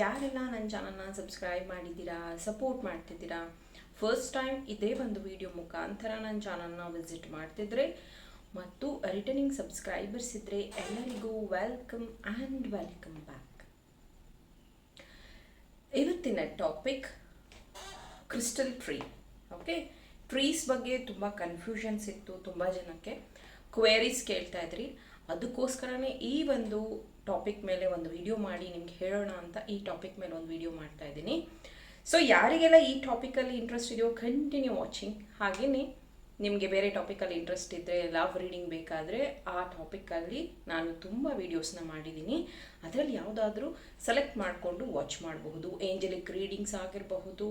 ಯಾರೆಲ್ಲ ನನ್ನ ಚಾನಲ್ನ ಸಬ್ಸ್ಕ್ರೈಬ್ ಮಾಡಿದ್ದೀರಾ ಸಪೋರ್ಟ್ ಮಾಡ್ತಿದ್ದೀರಾ ಫಸ್ಟ್ ಟೈಮ್ ಇದೇ ಒಂದು ವಿಡಿಯೋ ಮುಖಾಂತರ ನನ್ನ ಚಾನಲ್ನ ವಿಸಿಟ್ ಮಾಡ್ತಿದ್ರೆ ಮತ್ತು ರಿಟರ್ನಿಂಗ್ ಸಬ್ಸ್ಕ್ರೈಬರ್ಸ್ ಇದ್ದರೆ ಎಲ್ಲರಿಗೂ ವೆಲ್ಕಮ್ ಆ್ಯಂಡ್ ವೆಲ್ಕಮ್ ಬ್ಯಾಕ್ ಇವತ್ತಿನ topic crystal tree okay trees ಬಗ್ಗೆ ತುಂಬ ಕನ್ಫ್ಯೂಷನ್ಸ್ ಇತ್ತು ತುಂಬ ಜನಕ್ಕೆ. ಕ್ವೇರೀಸ್ ಕೇಳ್ತಾ ಇದ್ರಿ. ಅದಕ್ಕೋಸ್ಕರನೇ ಈ ಒಂದು ಟಾಪಿಕ್ ಮೇಲೆ ಒಂದು ವಿಡಿಯೋ ಮಾಡಿ ನಿಮ್ಗೆ ಹೇಳೋಣ ಅಂತ ಈ ಟಾಪಿಕ್ ಮೇಲೆ ಒಂದು ವಿಡಿಯೋ ಮಾಡ್ತಾ ಇದ್ದೀನಿ. ಸೊ ಯಾರಿಗೆಲ್ಲ ಈ ಟಾಪಿಕಲ್ಲಿ ಇಂಟ್ರೆಸ್ಟ್ ಇದೆಯೋ ಕಂಟಿನ್ಯೂ ವಾಚಿಂಗ್ ಹಾಗೆಯೇ ನಿಮಗೆ ಬೇರೆ ಟಾಪಿಕಲ್ಲಿ ಇಂಟ್ರೆಸ್ಟ್ ಇದ್ದರೆ ಲವ್ ರೀಡಿಂಗ್ ಬೇಕಾದರೆ ಆ ಟಾಪಿಕಲ್ಲಿ ನಾನು ತುಂಬ ವೀಡಿಯೋಸ್ನ ಮಾಡಿದ್ದೀನಿ. ಅದರಲ್ಲಿ ಯಾವುದಾದ್ರೂ ಸೆಲೆಕ್ಟ್ ಮಾಡಿಕೊಂಡು ವಾಚ್ ಮಾಡಬಹುದು. ಏಂಜಲಿಕ್ ರೀಡಿಂಗ್ಸ್ ಆಗಿರಬಹುದು,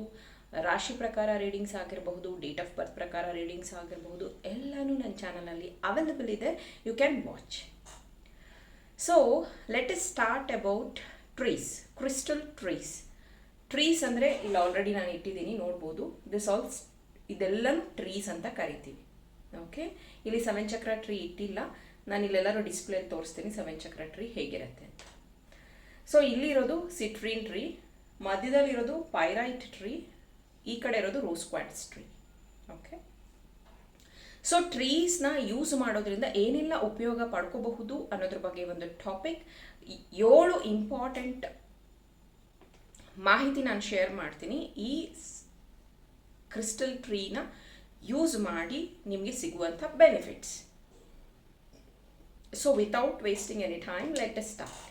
ರಾಶಿ ಪ್ರಕಾರ ರೀಡಿಂಗ್ಸ್ ಆಗಿರಬಹುದು ಡೇಟ್ ಆಫ್ ಬರ್ತ್ ಪ್ರಕಾರ ರೀಡಿಂಗ್ಸ್ ಆಗಿರಬಹುದು, ಎಲ್ಲನೂ ನನ್ನ ಚಾನಲಲ್ಲಿ ಅವೈಲಬಲ್ ಇದೆ. You can watch so let us start about trees crystal trees trees ಅಂದರೆ ಇಲ್ಲಿ ಆಲ್ರೆಡಿ ನಾನು ಇಟ್ಟಿದ್ದೀನಿ, ನೋಡ್ಬೋದು. ದಿಸ್ ಆಲ್ಸ್ ಇದೆಲ್ಲನೂ ಟ್ರೀಸ್ ಅಂತ ಕರಿತೀವಿ. ಓಕೆ ಇಲ್ಲಿ ಚಕ್ರ ಟ್ರೀ ಇಟ್ಟಿಲ್ಲ. ನಾನು ಇಲ್ಲೆಲ್ಲರೂ ಡಿಸ್ಪ್ಲೇ ತೋರಿಸ್ತೀನಿ ಚಕ್ರ ಟ್ರೀ ಹೇಗಿರುತ್ತೆ ಅಂತ. ಸೊ ಇಲ್ಲಿರೋದು ಸಿಟ್ರೀನ್ ಟ್ರೀ ಮಧ್ಯದಲ್ಲಿರೋದು ಪೈರೈಟ್ ಟ್ರೀ ಈ ಕಡೆ ಇರೋದು rose quartz tree okay so ಟ್ರೀಸ್ನ use ಮಾಡೋದ್ರಿಂದ ಏನೆಲ್ಲ ಉಪಯೋಗ ಪಡ್ಕೋಬಹುದು ಅನ್ನೋದ್ರ ಬಗ್ಗೆ ಒಂದು ಟಾಪಿಕ್ ಏಳು ಇಂಪಾರ್ಟೆಂಟ್ ಮಾಹಿತಿ ನಾನು ಶೇರ್ ಮಾಡ್ತೀನಿ. ಈ ಕ್ರಿಸ್ಟಲ್ ಟ್ರೀನ ಯೂಸ್ ಮಾಡಿ ನಿಮಗೆ ಸಿಗುವಂಥ benefits so without wasting any time let us start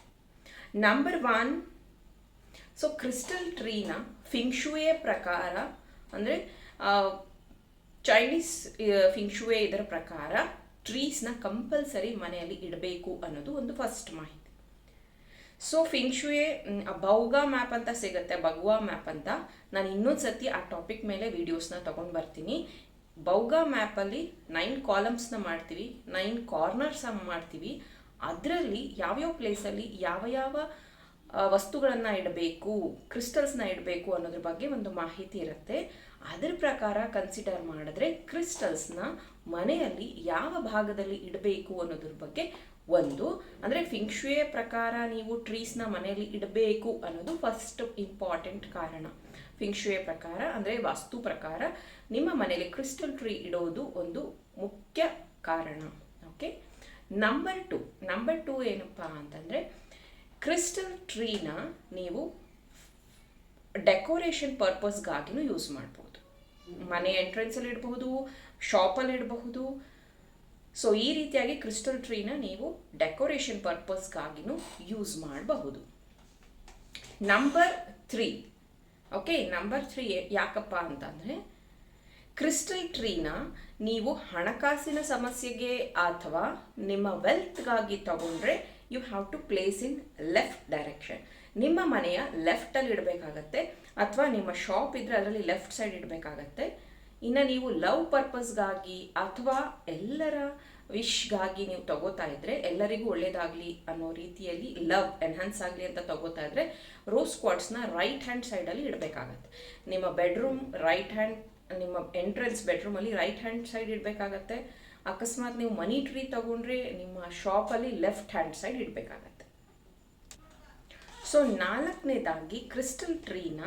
number one so crystal ಟ್ರೀನ feng shui ಪ್ರಕಾರ ಅಂದರೆ ಚೈನೀಸ್ ಫಿಂಗ್ಶುವೆ ಇದರ ಪ್ರಕಾರ ಟ್ರೀಸ್ನ ಕಂಪಲ್ಸರಿ ಮನೆಯಲ್ಲಿ ಇಡಬೇಕು ಅನ್ನೋದು ಒಂದು ಫಸ್ಟ್ ಮಾಹಿತಿ. ಸೊ ಫಿಂಗ್ಶುವೆ ಬೌಗಾ ಮ್ಯಾಪ್ ಅಂತ ಸಿಗುತ್ತೆ, ಬಗ್ವಾ ಮ್ಯಾಪ್ ಅಂತ. ನಾನು ಇನ್ನೊಂದು ಸತಿ ಆ ಟಾಪಿಕ್ ಮೇಲೆ ವೀಡಿಯೋಸ್ನ ತೊಗೊಂಡು ಬರ್ತೀನಿ. ಬೌಗಾ ಮ್ಯಾಪಲ್ಲಿ ನೈನ್ ಕಾಲಮ್ಸ್ನ ಮಾಡ್ತೀವಿ ನೈನ್ ಕಾರ್ನರ್ಸ್ ಮಾಡ್ತೀವಿ. ಅದರಲ್ಲಿ ಯಾವ್ಯಾವ ಪ್ಲೇಸಲ್ಲಿ ಯಾವ ಯಾವ ವಸ್ತುಗಳನ್ನು ಇಡಬೇಕು ಕ್ರಿಸ್ಟಲ್ಸ್ನ ಇಡಬೇಕು ಅನ್ನೋದ್ರ ಬಗ್ಗೆ ಒಂದು ಮಾಹಿತಿ ಇರುತ್ತೆ. ಅದರ ಪ್ರಕಾರ ಕನ್ಸಿಡರ್ ಮಾಡಿದ್ರೆ ಕ್ರಿಸ್ಟಲ್ಸ್ನ ಮನೆಯಲ್ಲಿ ಯಾವ ಭಾಗದಲ್ಲಿ ಇಡಬೇಕು ಅನ್ನೋದ್ರ ಬಗ್ಗೆ ಒಂದು. ಅಂದರೆ ಫಿಂಕ್ಷುವೆ ಪ್ರಕಾರ ನೀವು ಟ್ರೀಸ್ನ ಮನೆಯಲ್ಲಿ ಇಡಬೇಕು ಅನ್ನೋದು ಫಸ್ಟ್ ಇಂಪಾರ್ಟೆಂಟ್ ಕಾರಣ. ಫಿಂಕ್ಷುವೆ ಪ್ರಕಾರ ಅಂದರೆ ವಾಸ್ತು ಪ್ರಕಾರ ನಿಮ್ಮ ಮನೆಯಲ್ಲಿ ಕ್ರಿಸ್ಟಲ್ ಟ್ರೀ ಇಡೋದು ಒಂದು ಮುಖ್ಯ ಕಾರಣ. Okay number two number two ಏನಪ್ಪ ಅಂತಂದರೆ ಕ್ರಿಸ್ಟಲ್ ಟ್ರೀನ ನೀವು ಡೆಕೋರೇಷನ್ ಪರ್ಪಸ್ಗಾಗಿನೂ ಯೂಸ್ ಮಾಡ್ಬೋದು. ಮನೆ ಎಂಟ್ರೆನ್ಸಲ್ಲಿ ಇಡಬಹುದು ಶಾಪಲ್ಲಿ ಇಡಬಹುದು. ಸೊ ಈ ರೀತಿಯಾಗಿ ಕ್ರಿಸ್ಟಲ್ ಟ್ರೀನ ನೀವು ಡೆಕೋರೇಷನ್ ಪರ್ಪಸ್ಗಾಗಿನೂ ಯೂಸ್ ಮಾಡಬಹುದು. Number three okay number three ಯಾಕಪ್ಪ ಅಂತಂದರೆ ಕ್ರಿಸ್ಟಲ್ ಟ್ರೀನ ನೀವು ಹಣಕಾಸಿನ ಸಮಸ್ಯೆಗೆ ಅಥವಾ ನಿಮ್ಮ ವೆಲ್ತ್ಗಾಗಿ ತಗೊಂಡ್ರೆ you have to place in left direction ನಿಮ್ಮ ಮನೆಯ ಲೆಫ್ಟಲ್ಲಿ ಇಡಬೇಕಾಗತ್ತೆ, ಅಥವಾ ನಿಮ್ಮ ಶಾಪ್ ಇದ್ರೆ ಅದರಲ್ಲಿ ಲೆಫ್ಟ್ ಸೈಡ್ ಇಡಬೇಕಾಗತ್ತೆ. ಇನ್ನು ನೀವು ಲವ್ ಪರ್ಪಸ್ಗಾಗಿ ಅಥವಾ ಎಲ್ಲರ ವಿಶ್ಗಾಗಿ ನೀವು ತಗೋತಾ ಇದ್ರೆ, ಎಲ್ಲರಿಗೂ ಒಳ್ಳೇದಾಗಲಿ ಅನ್ನೋ ರೀತಿಯಲ್ಲಿ ಲವ್ ಎನ್ಹಾನ್ಸ್ ಆಗಲಿ ಅಂತ ತಗೋತಾ ಇದ್ರೆ ರೋಸ್ ಕ್ವಾಟ್ಸ್ನ ರೈಟ್ ಹ್ಯಾಂಡ್ ಸೈಡಲ್ಲಿ ಇಡಬೇಕಾಗತ್ತೆ. ನಿಮ್ಮ ಬೆಡ್ರೂಮ್ ರೈಟ್ ಹ್ಯಾಂಡ್ ನಿಮ್ಮ ಎಂಟ್ರೆನ್ಸ್ ಬೆಡ್ರೂಮಲ್ಲಿ ರೈಟ್ ಹ್ಯಾಂಡ್ ಸೈಡ್ ಇಡಬೇಕಾಗತ್ತೆ. ಅಕಸ್ಮಾತ್ ನೀವು ಮನಿ ಟ್ರೀ ತಗೊಂಡ್ರೆ ನಿಮ್ಮ ಶಾಪಲ್ಲಿ ಲೆಫ್ಟ್ ಹ್ಯಾಂಡ್ ಸೈಡ್ ಇಡಬೇಕಾಗತ್ತೆ. ಸೊ ನಾಲ್ಕನೇದಾಗಿ ಕ್ರಿಸ್ಟಲ್ ಟ್ರೀನ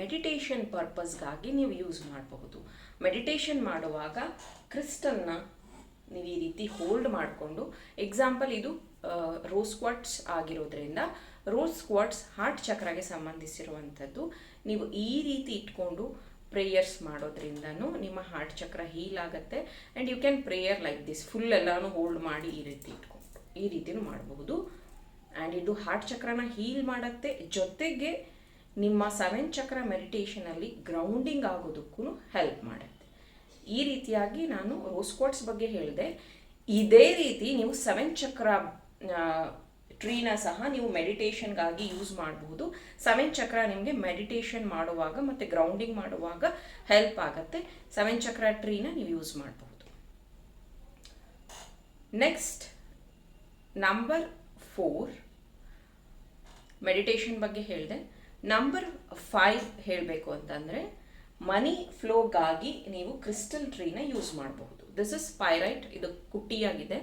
ಮೆಡಿಟೇಷನ್ ಪರ್ಪಸ್ಗಾಗಿ ನೀವು ಯೂಸ್ ಮಾಡಬಹುದು. ಮೆಡಿಟೇಷನ್ ಮಾಡುವಾಗ ಕ್ರಿಸ್ಟಲ್ನ ನೀವು ಈ ರೀತಿ ಹೋಲ್ಡ್ ಮಾಡಿಕೊಂಡು ಎಕ್ಸಾಂಪಲ್ ಇದು ರೋಸ್ ಕ್ವಾಟ್ಸ್ ಆಗಿರೋದ್ರಿಂದ ರೋಸ್ ಕ್ವಾಟ್ಸ್ ಹಾರ್ಟ್ ಚಕ್ರಗೆ ಸಂಬಂಧಿಸಿರುವಂಥದ್ದು, ನೀವು ಈ ರೀತಿ ಇಟ್ಕೊಂಡು ಪ್ರೇಯರ್ಸ್ ಮಾಡೋದ್ರಿಂದನೂ ನಿಮ್ಮ ಹಾರ್ಟ್ ಚಕ್ರ ಹೀಲ್ ಆಗುತ್ತೆ. And you can prayer like this full ಎಲ್ಲನೂ ಹೋಲ್ಡ್ ಮಾಡಿ ಈ ರೀತಿ ಇಟ್ಕೊಂಡು. ಈ ರೀತಿಯೂ ಮಾಡಬಹುದು. ಆ್ಯಂಡ್ ಇದು ಹಾರ್ಟ್ ಚಕ್ರನ ಹೀಲ್ ಮಾಡುತ್ತೆ. ಜೊತೆಗೆ ನಿಮ್ಮ ಸೆವೆನ್ ಚಕ್ರ ಮೆಡಿಟೇಷನಲ್ಲಿ ಗ್ರೌಂಡಿಂಗ್ ಆಗೋದಕ್ಕೂ ಹೆಲ್ಪ್ ಮಾಡುತ್ತೆ. ಈ ರೀತಿಯಾಗಿ ನಾನು ರೋಸ್ ಕ್ವಾಟ್ಸ್ ಬಗ್ಗೆ ಹೇಳಿದೆ. ಇದೇ ರೀತಿ ನೀವು ಸೆವೆನ್ ಚಕ್ರ ಟ್ರೀನ ಸಹ ನೀವು ಮೆಡಿಟೇಷನ್ಗಾಗಿ ಯೂಸ್ ಮಾಡಬಹುದು ಸೆವೆನ್ ಚಕ್ರ ನಿಮಗೆ ಮೆಡಿಟೇಷನ್ ಮಾಡುವಾಗ ಮತ್ತು ಗ್ರೌಂಡಿಂಗ್ ಮಾಡುವಾಗ ಹೆಲ್ಪ್ ಆಗುತ್ತೆ. ಸೆವೆನ್ ಚಕ್ರ ಟ್ರೀನ ನೀವು ಯೂಸ್ ಮಾಡಬಹುದು ನೆಕ್ಸ್ಟ್, ನಂಬರ್ ಫೋರ್. ಮೆಡಿಟೇಷನ್ ಬಗ್ಗೆ ಹೇಳಿದೆ. ನಂಬರ್ ಫೈವ್ ಹೇಳಬೇಕು ಅಂತಂದರೆ, ಮನಿ ಫ್ಲೋಗಾಗಿ ನೀವು ಕ್ರಿಸ್ಟಲ್ ಟ್ರೀನ ಯೂಸ್ ಮಾಡಬಹುದು ದಿಸ್ ಇಸ್ ಪೈರೈಟ್ ಇದು ಕುಟ್ಟಿಯಾಗಿದೆ.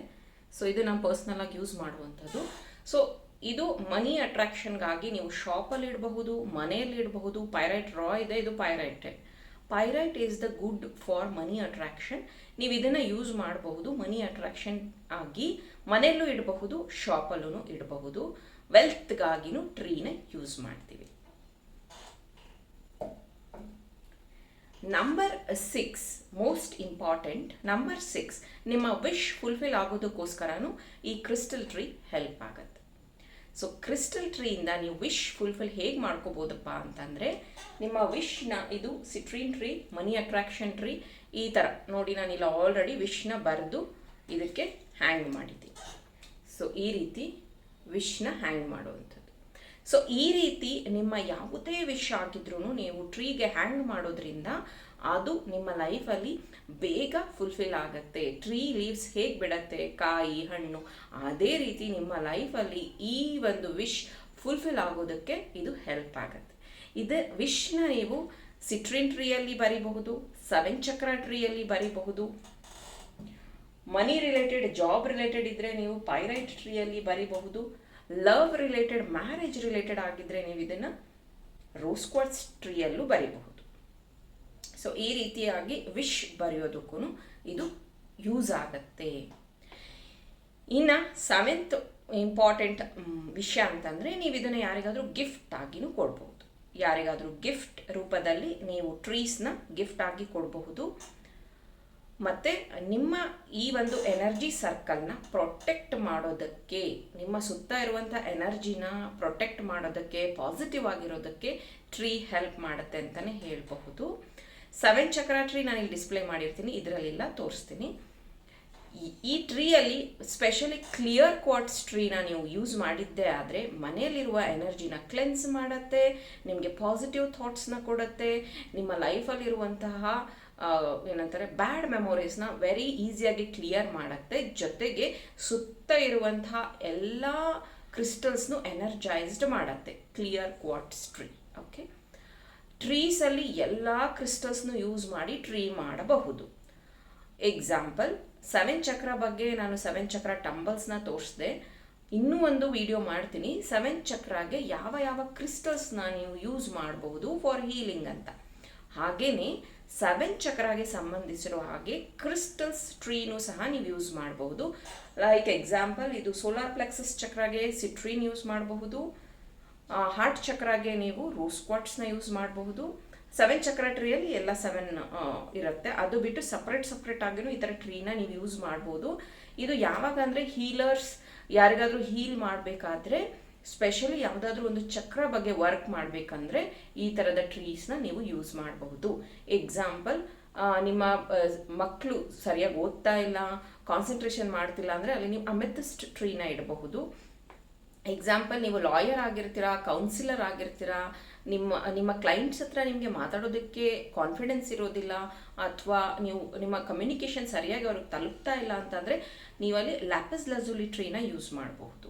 ಸೊ ಇದು ನಾನು ಪರ್ಸ್ನಲಾಗಿ ಯೂಸ್ ಮಾಡುವಂಥದ್ದು. ಸೊ ಇದು ಮನಿ ಅಟ್ರಾಕ್ಷನ್ಗಾಗಿ ನೀವು ಶಾಪಲ್ಲಿ ಇಡಬಹುದು, ಮನೆಯಲ್ಲಿ ಇಡಬಹುದು ಪೈರೈಟ್ ರಾ ಇದೆ, ಇದು ಪೈರೈಟೆ pyrite is the good for money attraction ನೀವು ಇದನ್ನು ಯೂಸ್ ಮಾಡಬಹುದು ಮನಿ ಅಟ್ರಾಕ್ಷನ್ ಆಗಿ ಮನೆಯಲ್ಲೂ ಇಡಬಹುದು ಶಾಪಲ್ಲೂ ಇಡಬಹುದು. ವೆಲ್ತ್ಗಾಗಿನೂ ಟ್ರೀನ ಯೂಸ್ ಮಾಡ್ತೀವಿ. Number six most important number six ನಿಮ್ಮ ವಿಶ್ ಫುಲ್ಫಿಲ್ ಆಗೋದಕ್ಕೋಸ್ಕರನೂ ಈ ಕ್ರಿಸ್ಟಲ್ ಟ್ರೀ ಹೆಲ್ಪ್ ಆಗುತ್ತೆ. ಸೊ ಕ್ರಿಸ್ಟಲ್ ಟ್ರೀಯಿಂದ ನೀವು ವಿಶ್ ಫುಲ್ಫಿಲ್ ಹೇಗೆ ಮಾಡ್ಕೋಬೋದಪ್ಪ ಅಂತಂದರೆ, ನಿಮ್ಮ ವಿಶ್ನ ಇದು citrine tree money attraction tree ಈ ಥರ ನೋಡಿ ನಾನಿಲ್ಲ ಆಲ್ರೆಡಿ ವಿಶ್ನ ಬರೆದು ಇದಕ್ಕೆ ಹ್ಯಾಂಗ್ ಮಾಡಿದ್ದೀನಿ. ಸೊ ಈ ರೀತಿ ವಿಶ್ನ ಹ್ಯಾಂಗ್ ಮಾಡುವಂಥದ್ದು. ಸೊ ಈ ರೀತಿ ನಿಮ್ಮ ಯಾವುದೇ ವಿಷ ಆಗಿದ್ರೂ ನೀವು ಟ್ರೀಗೆ ಹ್ಯಾಂಗ್ ಮಾಡೋದ್ರಿಂದ ಅದು ನಿಮ್ಮ ಲೈಫಲ್ಲಿ ಬೇಗ ಫುಲ್ಫಿಲ್ ಆಗುತ್ತೆ. ಟ್ರೀ ಲೀವ್ಸ್ ಹೇಗೆ ಬಿಡತ್ತೆ? ಕಾಯಿ, ಹಣ್ಣು. ಅದೇ ರೀತಿ ನಿಮ್ಮ ಲೈಫಲ್ಲಿ ಈ ಒಂದು ವಿಶ್ ಫುಲ್ಫಿಲ್ ಆಗೋದಕ್ಕೆ ಇದು ಹೆಲ್ಪ್ ಆಗುತ್ತೆ. ಇದು ವಿಶ್ನ ನೀವು ಸಿಟ್ರಿನ್ ಟ್ರೀಯಲ್ಲಿ ಬರಿಬಹುದು ಸೆವೆನ್ ಚಕ್ರ ಟ್ರೀಯಲ್ಲಿ ಬರಿಬಹುದು. ಮನಿ ರಿಲೇಟೆಡ್ ಜಾಬ್ ರಿಲೇಟೆಡ್ ಇದ್ದರೆ ನೀವು ಪೈರೈಟ್ ಟ್ರೀಯಲ್ಲಿ ಬರಿಬಹುದು. ಲವ್ ರಿಲೇಟೆಡ್, ಮ್ಯಾರೇಜ್ ರಿಲೇಟೆಡ್ ಆಗಿದ್ದರೆ ನೀವು ಇದನ್ನು ರೋಸ್ಕ್ವಾಟ್ಸ್ ಟ್ರೀಯಲ್ಲೂ ಬರೀಬಹುದು. ಸೊ ಈ ರೀತಿಯಾಗಿ ವಿಶ್ ಬರೆಯೋದಕ್ಕೂ ಇದು ಯೂಸ್ ಆಗುತ್ತೆ. ಇನ್ನು ಸೆವೆಂತ್ ಇಂಪಾರ್ಟೆಂಟ್ ವಿಷಯ ಅಂತಂದರೆ ನೀವು ಇದನ್ನು ಯಾರಿಗಾದರೂ ಗಿಫ್ಟ್ ಆಗಿನೂ ಕೊಡ್ಬೋದು ಯಾರಿಗಾದರೂ ಗಿಫ್ಟ್ ರೂಪದಲ್ಲಿ ನೀವು ಟ್ರೀಸ್ನ ಗಿಫ್ಟ್ ಆಗಿ ಕೊಡಬಹುದು. ಮತ್ತು ನಿಮ್ಮ ಈ ಒಂದು ಎನರ್ಜಿ ಸರ್ಕಲ್ನ ಪ್ರೊಟೆಕ್ಟ್ ಮಾಡೋದಕ್ಕೆ, ನಿಮ್ಮ ಸುತ್ತ ಇರುವಂಥ ಎನರ್ಜಿನ ಪ್ರೊಟೆಕ್ಟ್ ಮಾಡೋದಕ್ಕೆ ಪಾಸಿಟಿವ್ ಆಗಿರೋದಕ್ಕೆ ಟ್ರೀ ಹೆಲ್ಪ್ ಮಾಡುತ್ತೆ ಅಂತಲೇ ಹೇಳಬಹುದು. ಸೆವೆನ್ ಚಕ್ರ ಟ್ರೀ ನಾನು ಇಲ್ಲಿ ಡಿಸ್ಪ್ಲೇ ಮಾಡಿರ್ತೀನಿ, ಇದರಲ್ಲೆಲ್ಲ ತೋರಿಸ್ತೀನಿ. ಈ ಟ್ರೀಯಲ್ಲಿ ಸ್ಪೆಷಲಿ ಕ್ಲಿಯರ್ ಕ್ವಾಟ್ಸ್ ಟ್ರೀನ ನೀವು ಯೂಸ್ ಮಾಡಿದ್ದೆ ಆದರೆ, ಮನೆಯಲ್ಲಿರುವ ಎನರ್ಜಿನ ಕ್ಲೆನ್ಸ್ ಮಾಡುತ್ತೆ, ನಿಮಗೆ ಪಾಸಿಟಿವ್ ಥಾಟ್ಸ್ನ ಕೊಡುತ್ತೆ, ನಿಮ್ಮ ಲೈಫಲ್ಲಿರುವಂತಹ ಏನಂತಾರೆ ಬ್ಯಾಡ್ ಮೆಮೊರೀಸ್ನ ವೆರಿ ಈಸಿಯಾಗಿ ಕ್ಲಿಯರ್ ಮಾಡುತ್ತೆ. ಜೊತೆಗೆ ಸುತ್ತ ಇರುವಂತಹ ಎಲ್ಲ ಕ್ರಿಸ್ಟಲ್ಸ್ನು ಎನರ್ಜೈಸ್ಡ್ ಮಾಡುತ್ತೆ. ಕ್ಲಿಯರ್ ಕ್ವಾಟ್ಸ್ ಟ್ರೀ ಓಕೆ ಟ್ರೀಸಲ್ಲಿ ಎಲ್ಲ ಕ್ರಿಸ್ಟಲ್ಸ್ನು ಯೂಸ್ ಮಾಡಿ ಟ್ರೀ ಮಾಡಬಹುದು. ಎಕ್ಸಾಂಪಲ್ ಸೆವೆನ್ ಚಕ್ರ ಬಗ್ಗೆ ನಾನು ಸೆವೆನ್ ಚಕ್ರ ಟಂಬಲ್ಸ್ನ ತೋರಿಸಿದೆ. ಇನ್ನೂ ಒಂದು ವಿಡಿಯೋ ಮಾಡ್ತೀನಿ. ಸೆವೆನ್ ಚಕ್ರಾಗೆ ಯಾವ ಯಾವ ಕ್ರಿಸ್ಟಲ್ಸ್ನ ನೀವು ಯೂಸ್ ಮಾಡಬಹುದು ಫಾರ್ ಹೀಲಿಂಗ್ ಅಂತ. ಹಾಗೆಯೇ ಸೆವೆನ್ ಚಕ್ರಾಗೆ ಸಂಬಂಧಿಸಿರೋ ಹಾಗೆ ಕ್ರಿಸ್ಟಲ್ಸ್ ಟ್ರೀನು ಸಹ ನೀವು ಯೂಸ್ ಮಾಡಬಹುದು ಲೈಕ್ ಎಕ್ಸಾಂಪಲ್ ಇದು ಸೋಲಾರ್ ಪ್ಲೆಕ್ಸಸ್ ಚಕ್ರಾಗೆ ಸಿಟ್ರೀನ್ ಯೂಸ್ ಮಾಡಬಹುದು. ಹಾರ್ಟ್ ಚಕ್ರಾಗೆ ನೀವು ರೋಸ್ ಕ್ವಾಟ್ಸ್ನ ಯೂಸ್ ಮಾಡಬಹುದು. ಸೆವೆನ್ ಚಕ್ರ ಟ್ರೀಯಲ್ಲಿ ಎಲ್ಲ ಸೆವೆನ್ ಇರುತ್ತೆ. ಅದು ಬಿಟ್ಟು ಸಪ್ರೇಟ್ ಸಪ್ರೇಟ್ ಆಗಿನೂ ಈ ಥರ ಟ್ರೀನ ನೀವು ಯೂಸ್ ಮಾಡ್ಬೋದು. ಇದು ಯಾವಾಗ ಅಂದರೆ ಹೀಲರ್ಸ್ ಯಾರಿಗಾದರೂ ಹೀಲ್ ಮಾಡಬೇಕಾದ್ರೆ ಸ್ಪೆಷಲಿ ಯಾವುದಾದ್ರೂ ಒಂದು ಚಕ್ರ ಬಗ್ಗೆ ವರ್ಕ್ ಮಾಡಬೇಕಂದ್ರೆ ಈ ಥರದ ಟ್ರೀಸ್ನ ನೀವು ಯೂಸ್ ಮಾಡಬಹುದು. ಎಕ್ಸಾಂಪಲ್ ನಿಮ್ಮ ಮಕ್ಕಳು ಸರಿಯಾಗಿ ಓದ್ತಾ ಇಲ್ಲ ಕಾನ್ಸಂಟ್ರೇಷನ್ ಮಾಡ್ತಿಲ್ಲ ಅಂದರೆ ಅಲ್ಲಿ ನೀವು ಅಮೆಥಿಸ್ಟ್ ಟ್ರೀನ ಇಡಬಹುದು. ಎಕ್ಸಾಂಪಲ್ ನೀವು ಲಾಯರ್ ಆಗಿರ್ತೀರಾ ಕೌನ್ಸಿಲರ್ ಆಗಿರ್ತೀರಾ, ನಿಮ್ಮ ನಿಮ್ಮ ಕ್ಲೈಂಟ್ಸ್ ಹತ್ರ ನಿಮಗೆ ಮಾತಾಡೋದಕ್ಕೆ ಕಾನ್ಫಿಡೆನ್ಸ್ ಇರೋದಿಲ್ಲ, ಅಥವಾ ನೀವು, ನಿಮ್ಮ ಕಮ್ಯುನಿಕೇಷನ್ ಸರಿಯಾಗಿ ಅವ್ರಿಗೆ ತಲುಪ್ತಾ ಇಲ್ಲ ಅಂತಂದರೆ ನೀವಲ್ಲಿ ಲ್ಯಾಪಸ್ ಲಜುಲಿ ಟ್ರೀನ ಯೂಸ್ ಮಾಡಬಹುದು.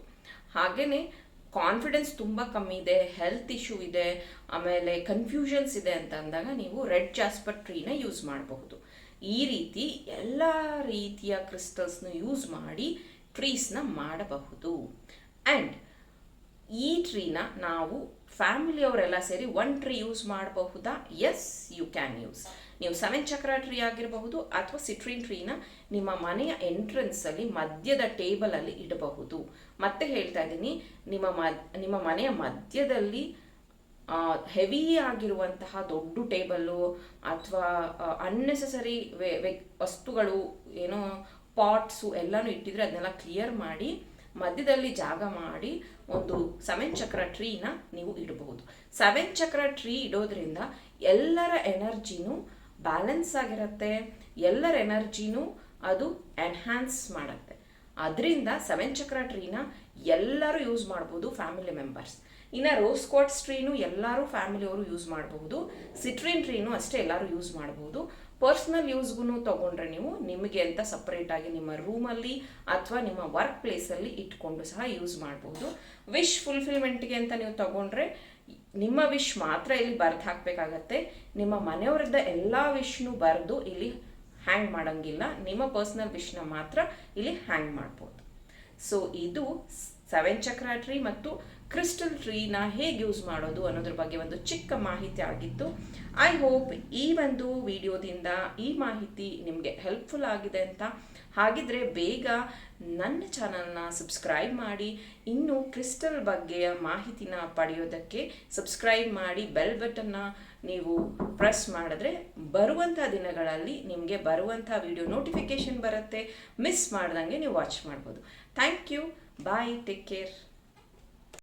ಹಾಗೆಯೇ ಕಾನ್ಫಿಡೆನ್ಸ್ ತುಂಬ ಕಮ್ಮಿ ಇದೆ ಹೆಲ್ತ್ ಇಶ್ಯೂ ಇದೆ, ಆಮೇಲೆ ಕನ್ಫ್ಯೂಷನ್ಸ್ ಇದೆ ಅಂತ ಅಂದಾಗ ನೀವು ರೆಡ್ ಜಾಸ್ಪರ್ ಟ್ರೀನ ಯೂಸ್ ಮಾಡಬಹುದು. ಈ ರೀತಿ ಎಲ್ಲ ರೀತಿಯ ಕ್ರಿಸ್ಟಲ್ಸ್ನ ಯೂಸ್ ಮಾಡಿ ಟ್ರೀಸ್ನ ಮಾಡಬಹುದು. ಆ್ಯಂಡ್ ಈ ಟ್ರೀನ ನಾವು ಫ್ಯಾಮಿಲಿಯವರೆಲ್ಲ ಸೇರಿ ಒನ್ ಟ್ರೀ ಯೂಸ್ ಮಾಡಬಹುದಾ? ಎಸ್ ಯು ಕ್ಯಾನ್ ಯೂಸ್ ನೀವು ಸೆವೆನ್ ಚಕ್ರ ಟ್ರೀ ಆಗಿರಬಹುದು ಅಥವಾ ಸಿಟ್ರಿನ್ ಟ್ರೀನ ನಿಮ್ಮ ಮನೆಯ ಎಂಟ್ರೆನ್ಸಲ್ಲಿ ಮಧ್ಯದ ಟೇಬಲಲ್ಲಿ ಇಡಬಹುದು. ಮತ್ತೆ ಹೇಳ್ತಾ ಇದ್ದೀನಿ, ನಿಮ್ಮ ಮ, ನಿಮ್ಮ ಮನೆಯ ಮಧ್ಯದಲ್ಲಿ ಹೆವಿ ಆಗಿರುವಂತಹ ದೊಡ್ಡ ಟೇಬಲ್ಲು ಅಥವಾ ಅನ್ನೆಸೆಸರಿ ವಸ್ತುಗಳು, ಏನೋ ಪಾಟ್ಸು ಎಲ್ಲನೂ ಇಟ್ಟಿದ್ರೆ ಅದನ್ನೆಲ್ಲ ಕ್ಲಿಯರ್ ಮಾಡಿ ಮಧ್ಯದಲ್ಲಿ ಜಾಗ ಮಾಡಿ ಒಂದು ಸೆವೆನ್ ಚಕ್ರ ಟ್ರೀನ ನೀವು ಇಡಬಹುದು. ಸೆವೆನ್ ಚಕ್ರ ಟ್ರೀ ಇಡೋದ್ರಿಂದ ಎಲ್ಲರ ಎನರ್ಜಿನೂ ಬ್ಯಾಲೆನ್ಸ್ ಆಗಿರುತ್ತೆ, ಎಲ್ಲರ ಎನರ್ಜಿನೂ ಅದು ಎನ್ಹ್ಯಾನ್ಸ್ ಮಾಡುತ್ತೆ. ಅದರಿಂದ ಸೆವೆನ್ ಚಕ್ರ ಟ್ರೀನ ಎಲ್ಲರೂ ಯೂಸ್ ಮಾಡ್ಬೋದು ಫ್ಯಾಮಿಲಿ ಮೆಂಬರ್ಸ್ ಇನ್ನು ರೋಸ್ ಕ್ವಾಟ್ಸ್ ಟ್ರೀನು ಎಲ್ಲರೂ ಫ್ಯಾಮಿಲಿಯವರು ಯೂಸ್ ಮಾಡಬಹುದು ಸಿಟ್ರಿನ್ ಟ್ರೀನು ಅಷ್ಟೇ ಎಲ್ಲರೂ ಯೂಸ್ ಮಾಡಬಹುದು ಪರ್ಸ್ನಲ್ ಯೂಸ್ಗೂ ತೊಗೊಂಡ್ರೆ ನೀವು ನಿಮಗೆ ಅಂತ ಸಪ್ರೇಟಾಗಿ ನಿಮ್ಮ ರೂಮಲ್ಲಿ ಅಥವಾ ನಿಮ್ಮ ವರ್ಕ್ ಪ್ಲೇಸಲ್ಲಿ ಇಟ್ಕೊಂಡು ಸಹ ಯೂಸ್ ಮಾಡ್ಬೋದು. ವಿಶ್ ಫುಲ್ಫಿಲ್ಮೆಂಟ್ಗೆ ಅಂತ ನೀವು ತಗೊಂಡ್ರೆ ನಿಮ್ಮ ವಿಶ್ ಮಾತ್ರ ಇಲ್ಲಿ ಬರ್ದು ಹಾಕಬೇಕಾಗತ್ತೆ. ನಿಮ್ಮ ಮನೆಯವರದ ಎಲ್ಲ ವಿಶ್ನು ಬರೆದು ಇಲ್ಲಿ ಹ್ಯಾಂಗ್ ಮಾಡೋಂಗಿಲ್ಲ. ನಿಮ್ಮ ಪರ್ಸ್ನಲ್ ವಿಶ್ನ ಮಾತ್ರ ಇಲ್ಲಿ ಹ್ಯಾಂಗ್ ಮಾಡ್ಬೋದು. ಸೊ ಇದು ಸೆವೆನ್ ಚಕ್ರ ಮತ್ತು ಕ್ರಿಸ್ಟಲ್ ಟ್ರೀನ ಹೇಗೆ ಯೂಸ್ ಮಾಡೋದು ಅನ್ನೋದ್ರ ಬಗ್ಗೆ ಒಂದು ಚಿಕ್ಕ ಮಾಹಿತಿ ಆಗಿತ್ತು. ಐ ಹೋಪ್ ಈ ಒಂದು ವಿಡಿಯೋದಿಂದ ಈ ಮಾಹಿತಿ ನಿಮಗೆ ಹೆಲ್ಪ್ಫುಲ್ ಆಗಿದೆ ಅಂತ. ಹಾಗಿದ್ರೆ ಬೇಗ ನನ್ನ ಚಾನಲ್ನ ಸಬ್ಸ್ಕ್ರೈಬ್ ಮಾಡಿ, ಇನ್ನು ಕ್ರಿಸ್ಟಲ್ ಬಗ್ಗೆಯ ಮಾಹಿತಿನ ಪಡೆಯೋದಕ್ಕೆ ಸಬ್ಸ್ಕ್ರೈಬ್ ಮಾಡಿ ಬೆಲ್ ಬಟನ್ನ ನೀವು ಪ್ರೆಸ್ ಮಾಡಿದ್ರೆ ಬರುವಂಥ ದಿನಗಳಲ್ಲಿ ನಿಮಗೆ ಬರುವಂಥ ವಿಡಿಯೋ ನೋಟಿಫಿಕೇಷನ್ ಬರುತ್ತೆ. ಮಿಸ್ ಮಾಡ್ದಂಗೆ ನೀವು ವಾಚ್ ಮಾಡ್ಬೋದು. Thank you bye take care